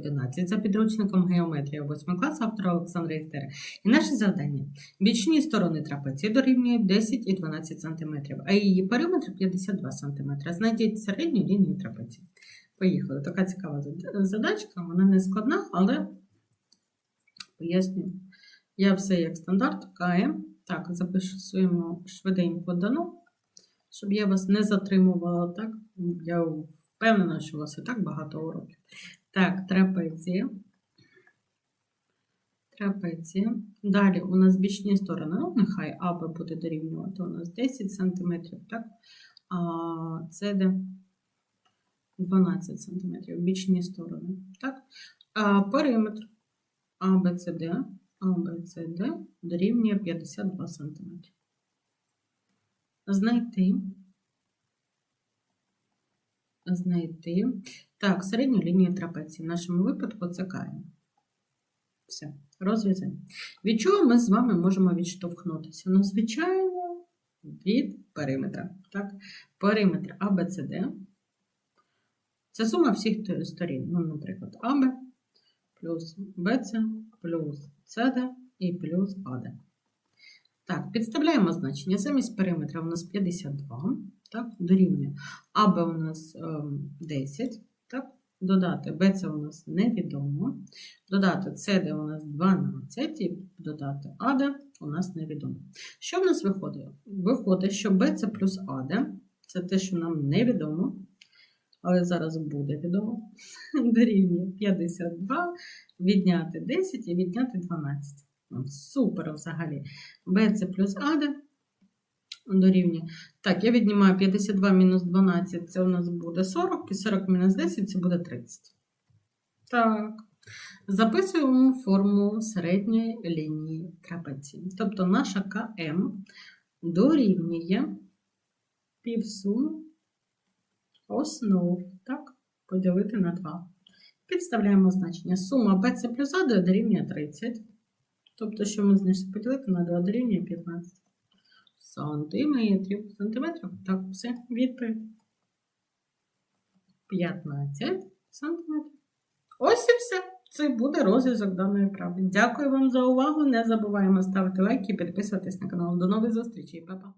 20 за підручником геометрія 8 класу автора Олександра Істера. І наше завдання. Бічні сторони трапеції дорівнюють 10 і 12 см, а її периметр 52 см. Знайдіть середню лінію трапеції. Поїхали. Така цікава задачка, вона не складна, але пояснюю. Я все як стандарт, КМ. Так, записуємо швиденько дано, щоб я вас не затримувала. Так? Я впевнена, що у вас і так багато уроків. Так, трапеція. Трапеція. Далі у нас бічні сторони. Ну, нехай АБ буде дорівнювати у нас 10 см, так? А СД 12 см. Бічні сторони. Так? А периметр АБЦД, АБЦД дорівнює 52 см. Знайти. Знайти. Так, середню лінію трапеції. В нашому випадку це КМ. Все, розв'язання. Від чого ми з вами можемо відштовхнутися? Ну, звичайно, від периметра. Так? Периметр ABCD. Це сума всіх сторін. Ну, наприклад, АБ плюс БЦ плюс СД і плюс АД. Так, підставляємо значення. Замість периметра у нас 52, так, дорівнює. АБ у нас ем, 10, так, додати БЦ у нас невідомо, додати СД у нас 12 і додати АД у нас невідомо. Що в нас виходить? Виходить, що БЦ плюс АД це те, що нам невідомо, але зараз буде відомо, дорівнює 52, відняти 10 і відняти 12. Ну, Супер взагалі. BC плюс АД дорівнює. Так, я віднімаю 52 мінус 12, це у нас буде 40, і 40 мінус 10 це буде 30. Так. Записуємо формулу середньої лінії трапеції. Тобто наша КМ дорівнює півсуму основ, так, поділити на 2. Підставляємо значення. Сума BC плюс АД дорівнює 30. Тобто, що ми знайшли поділити на 2 дорівнює 15 сантиметрів. Сантиметрів? Так, все, відповідь. 15 сантиметрів. Ось і все. Це буде розв'язок даної правди. Дякую вам за увагу. Не забуваємо ставити лайки і підписуватись на канал. До нових зустрічей, Па-па!